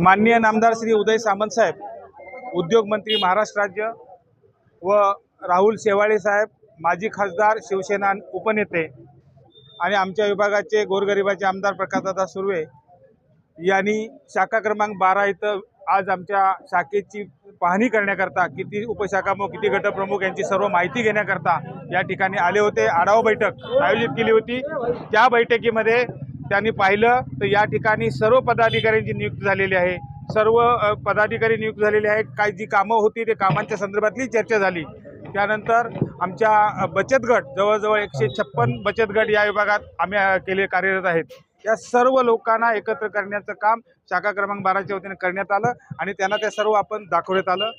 माननीय नामदार श्री उदय सामंत साहेब उद्योगमंत्री महाराष्ट्र राज्य व राहुल शेवाळे साहेब माजी खासदार शिवसेना उपनेते आणि आमच्या विभागाचे गोरगरिबाचे आमदार प्रकाशदादा सुर्वे यांनी शाखा क्रमांक बारा इथं आज आमच्या शाखेची पाहणी करण्याकरता किती उपशाखाप्रमुख किती गटप्रमुख यांची सर्व माहिती घेण्याकरता या ठिकाणी आले होते. आढावा बैठक आयोजित केली होती. त्या बैठकीमध्ये त्यांनी पाहिलं तर या ठिकाणी सर्व पदाधिकाऱ्यांची नियुक्ती झालेली आहे. सर्व पदाधिकारी नियुक्त झालेले आहेत. काही जी कामं होती ते कामांच्या संदर्भातली चर्चा झाली. त्यानंतर आमच्या बचत गट जवळजवळ एकशे छप्पन बचत गट या विभागात आम्ही केले कार्यरत आहेत. या सर्व लोकांना एकत्र करण्याचं काम शाखा क्रमांक बाराच्या वतीने करण्यात आलं आणि त्यांना ते सर्व आपण दाखवण्यात आलं.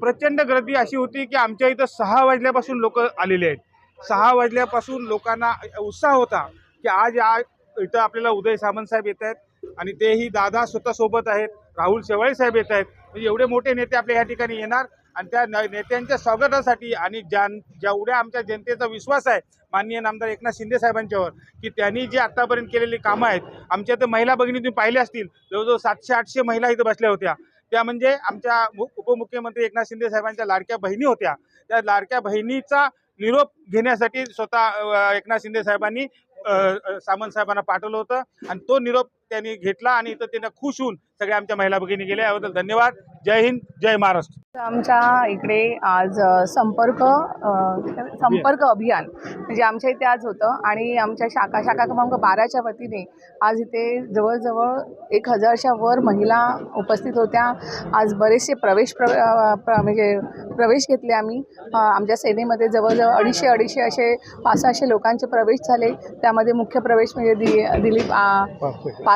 प्रचंड गर्दी अशी होती की आमच्या इथं सहा वाजल्यापासून लोक आलेले आहेत. सहा वाजल्यापासून लोकांना उत्साह होता. की आज या इथं आपल्याला उदय सामंत साहेब येत आहेत आणि तेही दादा स्वतः सोबत आहेत राहुल शेवाळे साहेब येत आहेत. म्हणजे एवढे मोठे नेते आपल्या या ठिकाणी येणार आणि त्या न- नेत्यांच्या स्वागतासाठी आणि ज्या जेवढ्या आमच्या जनतेचा विश्वास आहे माननीय नामदार एकनाथ शिंदे साहेबांच्यावर की त्यांनी जे आत्तापर्यंत केलेली कामं आहेत आमच्या तर महिला भगिनी तुम्ही पाहिल्या असतील जवळजवळ सातशे आठशे महिला इथं बसल्या होत्या. त्या म्हणजे आमच्या उपमुख्यमंत्री एकनाथ शिंदे साहेबांच्या लाडक्या बहिणी होत्या. त्या लाडक्या बहिणीचा निरोप घेण्यासाठी स्वतः एकनाथ शिंदे साहेबांनी सामंत साहेबांना पाठवलं होतं. आणि तो निरोप त्यांनी घेतला आणि इथं त्यांना खुश होऊन सगळ्या आमच्या महिला भगिनी गेल्या. याबद्दल धन्यवाद. जय हिंद जय महाराष्ट्र. आमच्या इकडे आज संपर्क संपर्क अभियान म्हणजे आमच्या इथे आज होतं आणि आमच्या शाखा शाखा क्रमांक बाराच्या वतीने आज इथे जवळजवळ एक हजारच्या वर महिला उपस्थित होत्या. आज बरेचसे प्रवेश प्र प्र- म्हणजे प्रवेश घेतले आम्ही. आमच्या सेनेमध्ये जवळजवळ अडीचशे अडीचशे असे पाच सहाशे लोकांचे प्रवेश झाले. त्यामध्ये मुख्य प्रवेश म्हणजे दि दिलीप आ,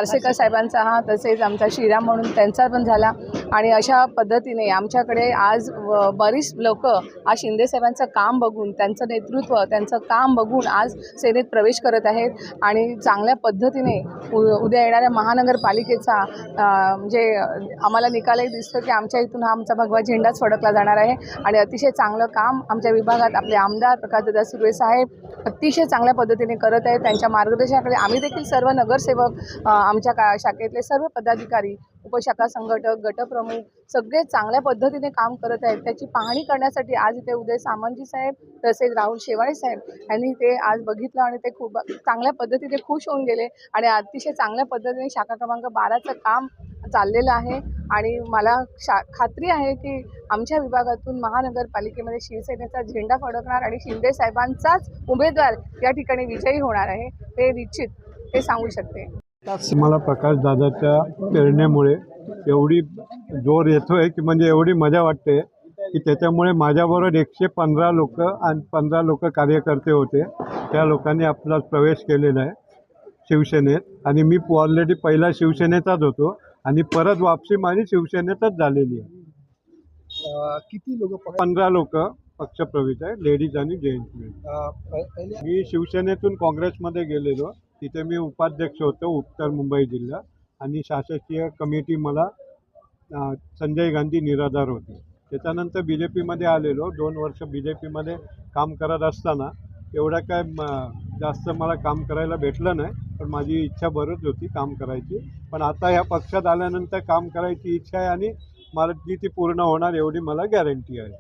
पारसेकर साहेबांचा हा तसेच आमचा श्रीराम म्हणून त्यांचा पण झाला. आणि अशा पद्धतीने आमच्याकडे आज व- बरीच लोक आज शिंदे साहेबांचं काम बघून त्यांचं नेतृत्व त्यांचं काम बघून आज सेनेत प्रवेश करत आहेत. आणि चांगल्या पद्धतीने उ- उद्या येणाऱ्या महानगरपालिकेचा म्हणजे आम्हाला निकालही दिसतं की आमच्या इथून हा आमचा भगवा झेंडाच फडकला जाणार आहे. आणि अतिशय चांगलं काम आमच्या विभागात आपले आमदार प्रकाशदादा सुर्वे साहेब अतिशय चांगल्या पद्धतीने करत आहेत. त्यांच्या मार्गदर्शनाकडे आम्ही देखील सर्व नगरसेवक आमच्या का शाखेतले सर्व पदाधिकारी उपशाखा संघटक गटप्रमुख सगळे चांगल्या पद्धतीने काम करत आहेत. त्याची पाहणी करण्यासाठी आज इथे उदय सामंतजी साहेब तसेच राहुल शेवाळे साहेब यांनी ते आज बघितलं आणि ते खूप चांगल्या पद्धतीने खुश होऊन गेले आणि अतिशय चांगल्या पद्धतीने शाखा क्रमांक बाराचं काम चाललेलं आहे. आणि मला शा खात्री आहे की आमच्या विभागातून महानगरपालिकेमध्ये शिवसेनेचा झेंडा फडकणार आणि शिंदे साहेबांचाच उमेदवार या ठिकाणी विजयी होणार आहे हे निश्चित ते सांगू शकते. मला प्रकाश दादाच्या प्रेरणेमुळे एवढी जोर येतोय की म्हणजे एवढी मजा वाटते की त्याच्यामुळे माझ्याबरोबर एकशे पंधरा लोक आणि पंधरा लोक कार्यकर्ते होते. त्या लोकांनी आपला प्रवेश केलेला आहे शिवसेनेत. आणि मी ऑलरेडी पहिला शिवसेनेचाच होतो आणि परत वापसी माझी शिवसेनेतच झालेली आहे. किती लोक पंधरा लोक. पक्षप्रवेश आहे लेडीज आणि जेंट्स मी शिवसेनेतून काँग्रेसमध्ये गेलेलो. तिथे मी उपाध्यक्ष होतो उत्तर मुंबई जिल्हा. आणि शासकीय कमिटी मला संजय गांधी निराधार होते. त्याच्यानंतर बी जे पीमध्ये आलेलो. दोन वर्ष बी जे पीमध्ये काम करत असताना एवढं काय म, जास्त मला काम करायला भेटलं नाही. पण माझी इच्छा बरंच होती काम करायची. पण आता ह्या पक्षात आल्यानंतर काम करायची इच्छा आहे आणि मला जी ती पूर्ण होणार एवढी मला गॅरंटी आहे.